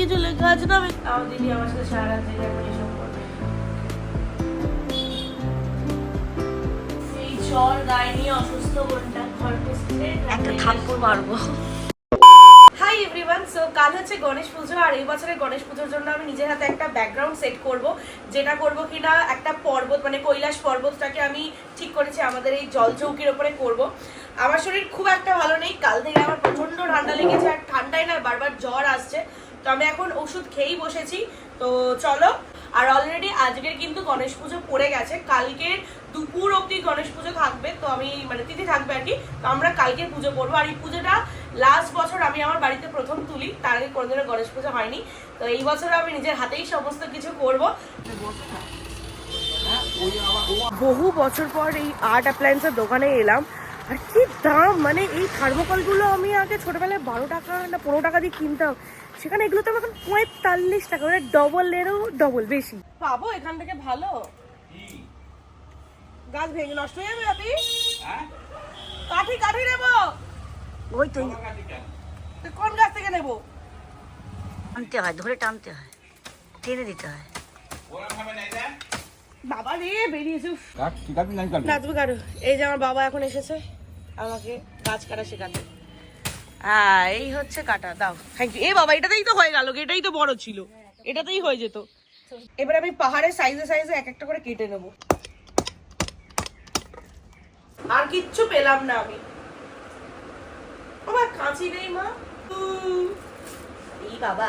কিছু লেখা আছে না আমি আমার দিদি আমার সাথে সারা রাত জেগে এখন এসব করবে। এই জ্বর গায়ে নিয়ে অসুস্থ বোনটা ঘর পুষতে একটা থাপ্পড় মারবো। হাই এভরিওয়ান সো কাল হচ্ছে গণেশ পুজো আর এই বছরের গণেশ পুজোর জন্য আমি নিজের হাতে একটা ব্যাকগ্রাউন্ড সেট করব যেটা করব কিনা একটা পর্বত মানে কৈলাস পর্বতটাকে আমি ঠিক করেছি আমাদের এই জল চৌকির ওপরে করব। আমার শরীর খুব একটা ভালো নেই কাল থেকে আমার প্রচণ্ড ঠান্ডা লেগেছে আর ঠান্ডায় না বারবার জ্বর আসছে। তো আমি এখন ওষুধ খেয়েই বসেছি। তো চলো, আর অলরেডি আজকের কিন্তু গণেশ পুজো পড়ে গেছে। কালকের দুপুর অবধি গণেশ পুজো থাকবে, তো আমি মানে তিথি থাকবে আর কি। তো আমরা কালকে পুজো করব। আর এই পুজোটা লাস্ট বছর আমি আমার বাড়িতে প্রথম তুলি। তার আগে কোনোদিনও গণেশ পুজো হয়নি। তো এই বছর আমি নিজের হাতেই সমস্ত কিছু করব। বহু বছর পর এই আর্ট অ্যাপ্লায়েন্সের দোকানে এলাম। আর কি দাম? মানে এই থার্মোকলগুলো আমি আগে ছোটবেলায় বারো টাকা না পনেরো টাকা দিয়ে কিনতাম। সেখানে এগুলো তো এখন পঁয়তাল্লিশ টাকা মানে ডবলেরও ডবল বেশি। পাবো এখান থেকে ভালো। গাছ ভেঙে নষ্ট হয়ে যাবে আপনি কাঠি কাঠি নেব। ওই তো তো কোন গাছ থেকে নেব? টানতে হয় ধরে টানতে হয়। টেনে দিতে হয়। বাবা রে বেরিয়েছে। এই যে আমার বাবা এখন এসেছে। আমাকে গাছ কাটা শেখাতে। হ্যাঁ এই হচ্ছে কাটা, দাও। থ্যাংক ইউ এ বাবা, এটাতেই তো হয়ে গেল, এটাই তো বড় ছিল। এটাতেই হয়ে যেত। এবার আমি পাহাড়ের সাইজে সাইজে এক একটা করে কেটে নেব। আর কিচ্ছু পেলাম না আমি। আমার কাঁচি নেই, মা। এই বাবা।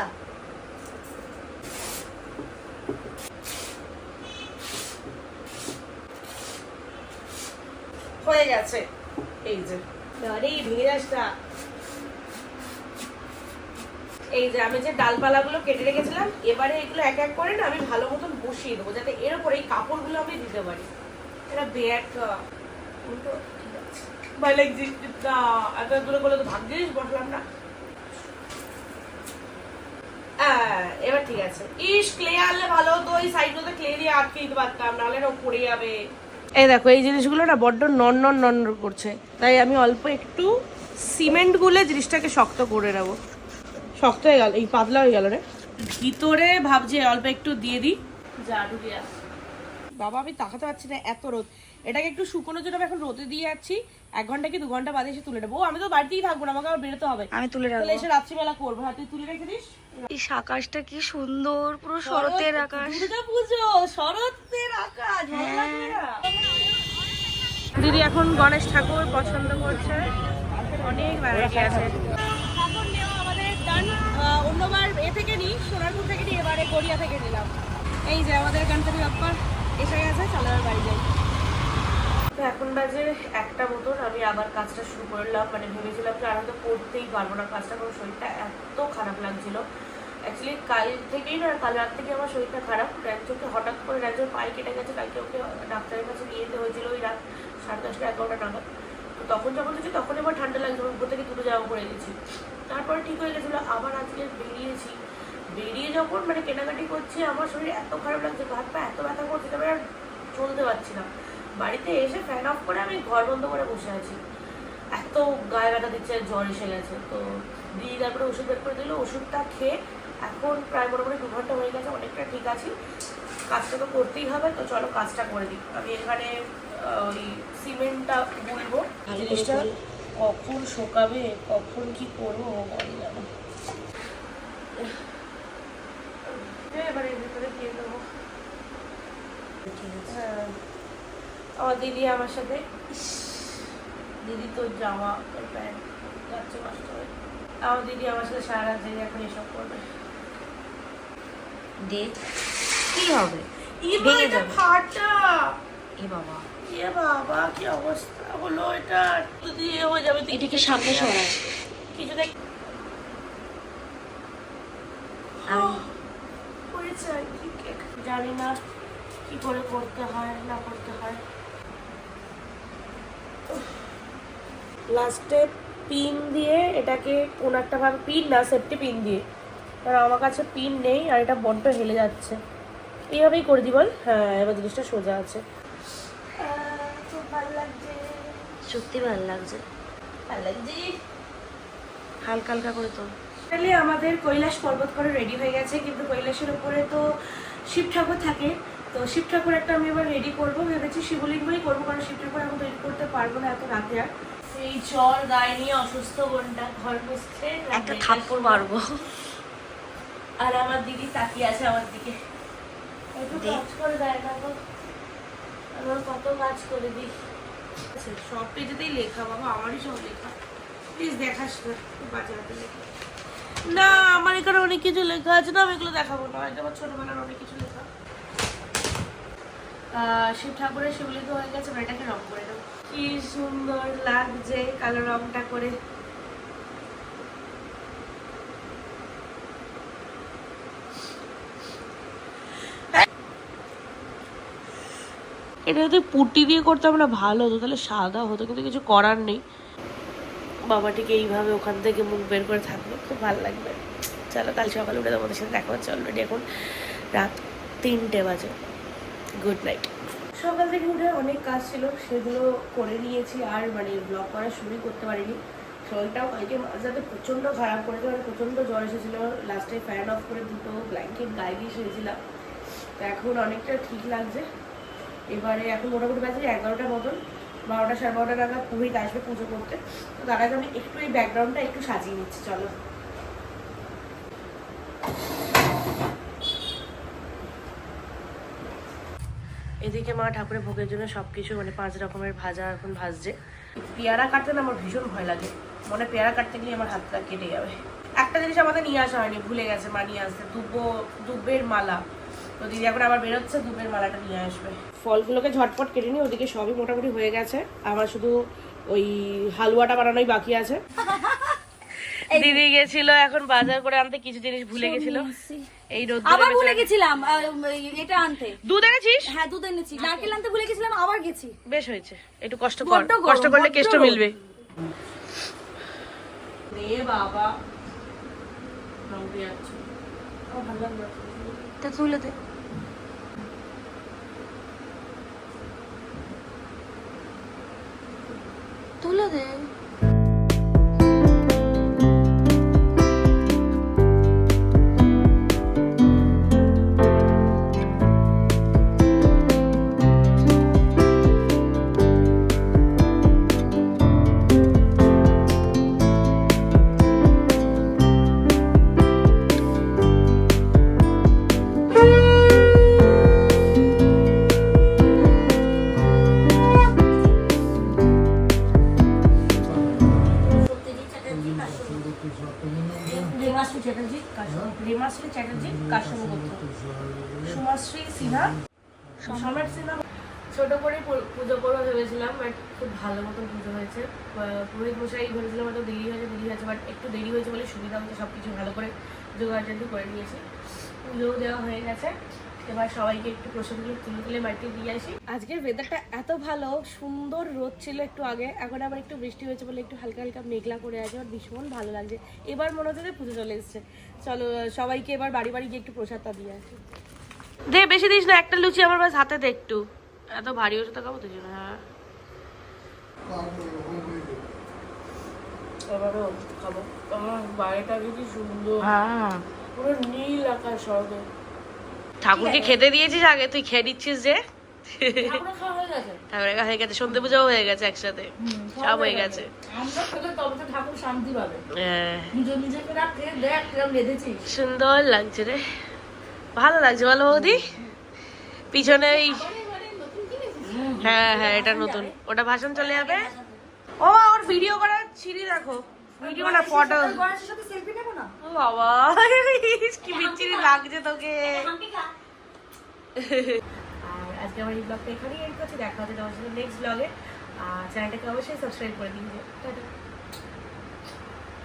হয়ে গেছে। এই যে আরে ভেঙে যাস না এই যে আমি যে ডালপালাগুলো কেটে রেখেছিলাম এবারে এগুলো এক এক করে না আমি ভালো মতন বসিয়ে দেবো যাতে এর উপরে এই কাপড়গুলো আমি দিতে পারি। এটা আছে। ভয় লাগছে না এতগুলো করে তো ভাগ্যিস বসলাম না। আহ, এবার ঠিক আছে। ইস ক্লে আনলে ভালো হতো ওই সাইডগুলোতে ক্লে দিয়ে আটকে দিতে পারতাম নাহলে না পড়ে যাবে। এই দেখো, এই জিনিসগুলো না বড্ড নন নন নন করছে। তাই আমি অল্প একটু সিমেন্ট গুলে জিনিসটাকে শক্ত করে নেব। শক্ত হয়ে গেল, এই পাতলা হয়ে গেল রে। ভিতরে ভাবছি অল্প একটু দিয়ে দিই। জাদু আস বাবা আমি তাকাতে পারছি না এত রোদ। এটাকে একটু শুকনোর জন্য আমি এখন রোদে দিয়ে যাচ্ছি। এক ঘণ্টা কি দু ঘণ্টা বাদে এসে তুলে নেব? আমি তো বাড়িতেই থাকব না আমাকে আবার বেরোতে হবে। আমি তুলে রাখব। এসে রাত্রিবেলা করব। হ্যাঁ তুই তুলে রেখে দিস? এই আকাশটা কি সুন্দর পুরো শরতের আকাশ। দুর্গা পুজো শরতের আকাশ না? দিদি এখন গণেশ ঠাকুর পছন্দ করছে। অনেক ভ্যারাইটি আছে। ঠাকুর নেওয়া আমাদের ডান অন্যবার এ থেকে নিই সোনারপুর থেকে নিই এবারে গড়িয়া থেকে নিলাম। এই যে আমাদের গণপতি বাপ্পা এসে গেছে, চলো তো এখন বাজে একটা মতন, আমি আবার কাজটা শুরু করলাম। মানে ভেবেছিলাম যে হয়তো করতেই পারব না কাজটা, কারণ শরীরটা এত খারাপ লাগছিল। অ্যাকচুয়ালি কাল থেকেই না কাল রাত থেকে আমার শরীরটা খারাপ। র্যাঞ্চোকে হঠাৎ করে র্যাঞ্চোর পায়ে কেটে গেছে কালকে ওকে ডাক্তারের কাছে নিয়ে যেতে হয়েছিল ওই রাত সাড়ে দশটা, এগারোটা নাগাদ। তো তখন যখন হচ্ছে তখন এবার ঠান্ডা লাগছে আমি উপর থেকে দুটো জামা পরে গেছি। তারপরে ঠিক হয়ে গেছিল, আবার আজকে বেরিয়েছি। বেরিয়ে যখন মানে কেনাকাটি করছি, আমার শরীর এত খারাপ লাগছে হাত পা এত ব্যথা করছে, তবে আর চলতে পারছি না। বাড়িতে এসে ফ্যান অফ করে আমি ঘর বন্ধ করে বসে আছি। এত গায়ে ব্যথা দিচ্ছে, জ্বর এসে গেছে। তো দিয়ে তারপরে ওষুধ বের করে দিল, ওষুধটা খেয়ে এখন প্রায় মোটামুটি দু ঘণ্টা হয়ে গেছে, অনেকটা ঠিক আছি। কাজটা তো করতেই হবে, তো চলো কাজটা করে দিই। আমি এখানে ওই সিমেন্টটা বলব জিনিসটা কখন শোকাবে, কখন কি করব বলি যাব এবারে এর ভিতরে দিয়ে দেবো হ্যাঁ। আমার দিদি আমার সাথে। দিদি তোর জামা তোর প্যান্ট যাচ্ছে নষ্ট হয়ে। আমার দিদি আমার সাথে সারা রাত জেগে এখন এসব করবে। দে। কি হবে? ভেঙে যাবে। ফাটা। এ বাবা। এ বাবা কি অবস্থা হলো এটা? যদি এ হয়ে যাবে এটাকে সামনে সরায় কিছু দেখ কেক। জানি না। কি করে করতে হয় না করতে হয়। লাস্টে পিন দিয়ে এটাকে কোন একটা ভাবে পিন না সেফটি পিন দিয়ে। কারণ আমার কাছে পিন নেই আর এটা বড্ড হেলে যাচ্ছে। এইভাবেই করে দিই বল। হ্যাঁ এবার জিনিসটা সোজা আছে। খুব ভালো লাগছে। সত্যি ভালো লাগছে। ভালো লাগছে। হালকা হালকা করে তো। আমাদের কৈলাস পর্বত করে রেডি হয়ে গেছে কিন্তু কৈলাসের উপরে তো শিব ঠাকুর থাকে। তো শিব ঠাকুর একটা আমি এবার রেডি করব। ভেবেছি শিবলিঙ্গই করব কারণ শিব ঠাকুর এখন তৈরি করতে পারব না এত রাতে আর। এই জ্বর গায়ে নিয়ে অসুস্থ বোনটা ঘর বসছে একটা থাপ্পড় মারবো। আর আমার দিদি তাকিয়ে আছে আমার দিকে। একটু কাজ করে দেয় না তো। আমার কত কাজ করে দিই। সব পেজেতেই লেখা বাবা আমারই সব লেখা। প্লিজ দেখাস না খুব বাজে লেখা। না আমার এখানে অনেক কিছু লেখা আছে না আমি এগুলো দেখাবো না। এটা আমার ছোটবেলার অনেক কিছু লেখা। শিব ঠাকুরের শিবলিঙ্গ হয়ে গেছে এবার এটাকে রং করে কি সুন্দর লাগছে কালো রংটা করে। এটা যদি পুটি দিয়ে করতাম না ভালো হতো তাহলে সাদা হতো কিন্তু কিছু করার নেই। বাবাটিকে এইভাবে ওখান থেকে মুখ বের করে থাকবে খুব ভালো লাগবে। চলো কাল সকালে উঠে তোমাদের সাথে দেখা হচ্ছে অলরেডি এখন রাত তিনটে বাজে। গুড নাইট সকাল থেকে উঠে অনেক কাজ ছিল, সেগুলো করে নিয়েছি, আর মানে ব্লগ করা শুরুই করতে পারিনি। শরীরটাও কালকে মাঝরাতে প্রচণ্ড খারাপ করেছে মানে প্রচণ্ড জ্বর এসেছিল। লাস্টে ফ্যান অফ করে দুটো ব্ল্যাঙ্কেট গায়ে দিয়ে শুয়েছিলাম। তো এখন অনেকটা ঠিক লাগছে। এবারে এখন মোটামুটি বাজে এগারোটা মতন। বারোটা সাড়ে বারোটা নাগাদ পুরোহিত আসবে পুজো করতে। তো তার আগে আমি একটু এই ব্যাকগ্রাউন্ডটা একটু সাজিয়ে নিচ্ছি, চলো। এদিকে মা ঠাকুরের ভোগের জন্য সব কিছু মানে পাঁচ রকমের ভাজা এখন ভাজছে। পেয়ারা কাটতে না আমার ভীষণ ভয় লাগে। মনে পেয়ারা কাটতে গিয়ে আমার হাতটা কেটে যাবে। একটা জিনিস আমাদের নিয়ে আসা হয়নি, ভুলে গেছে মা নিয়ে আসতে দুব্বো, দুব্বের মালা। তো দিদি এখন আবার বেরোচ্ছে, দুব্বের মালাটা নিয়ে আসবে। ফলগুলোকে ঝটপট কেটে নিই ওদিকে সবই মোটামুটি হয়ে গেছে। আমার শুধু ওই হালুয়াটা বানানোই বাকি আছে। দিদি গেছিল এখন বাজার করে আনতে কিছু জিনিস ভুলে গেছিল। এই রোদ আবার ভুলে গেছিলাম এটা আনতে। দুধ এনেছিস? হ্যাঁ দুধ এনেছি। নারকেল আনতে ভুলে গেছিলাম আবার গেছি। বেশ হয়েছে। একটু কষ্ট কর। কষ্ট করলে কেষ্ট মিলবে। রে বাবা। তা তুলে দে। তুলে দে। রেমাশ্রী চ্যাটার্জি রেমাশ্রী চ্যাটার্জি কাশম গুপ্ত সুমাশ্রী সিনহা, সম্রাট সিনহা। ছোট করে পুজো করব ভেবেছিলাম বাট খুব ভালো মতন পুজো হয়েছে। পুরোহিত মশাই ভেবেছিলাম হয়তো দেরি হয়েছে দেরি হয়েছে বাট একটু দেরি হয়েছে বলে সুবিধা হচ্ছে সব কিছু ভালো করে যোগাযোগ করে নিয়েছি। পুজোও দেওয়া হয়ে গেছে। এবার সবাইকে একটু প্রসাদগুলো তুলে তুলে বাড়িতে দিয়ে আসি। আজকের ওয়েদারটা এত ভালো সুন্দর রোদ ছিল একটু আগে এখন আবার একটু বৃষ্টি হয়েছে বলে একটু হালকা হালকা মেঘলা করে আছে আর ভীষণ ভালো লাগছে। এবার মনে হচ্ছে যে পুজো চলে এসছে। চলো সবাইকে এবার বাড়ি বাড়ি গিয়ে একটু প্রসাদটা দিয়ে আসি। দে বেশি দিস না একটা লুচি আমার বাস হাতে দে একটু। এত ভারী ওষুধ খাব তো জন্য হ্যাঁ। এবারও খাব। আমার বাড়িটা কি সুন্দর। হ্যাঁ। পুরো নীল আকাশ স্বর্গে ঠাকুরকে খেতে দিয়েছিস আগে তুই খেয়ে দিচ্ছিস যে? ঠাকুরের হয়ে গেছে। সন্ধে পুজোও হয়ে গেছে একসাথে। সব হয়ে গেছে। হ্যাঁ, সুন্দর লাগছে রে। ভালো লাগছে বলো বৌদি? পিছনে এই হ্যাঁ হ্যাঁ এটা নতুন। ওটা ভাষণ চলে যাবে? ও ওর ভিডিও করার সিঁড়ি দেখো। ভিডিও না ফটো গণেশের সাথে সেলফি নেব না? ও বাবা কি বিচ্ছিরি লাগছে তোকে। আর আজকে আমার এই ব্লগটা এখানেই এন্ড করছি দেখা হচ্ছে তোমার সাথে নেক্সট ব্লগে আর চ্যানেলটাকে অবশ্যই সাবস্ক্রাইব করে দিন টাটা।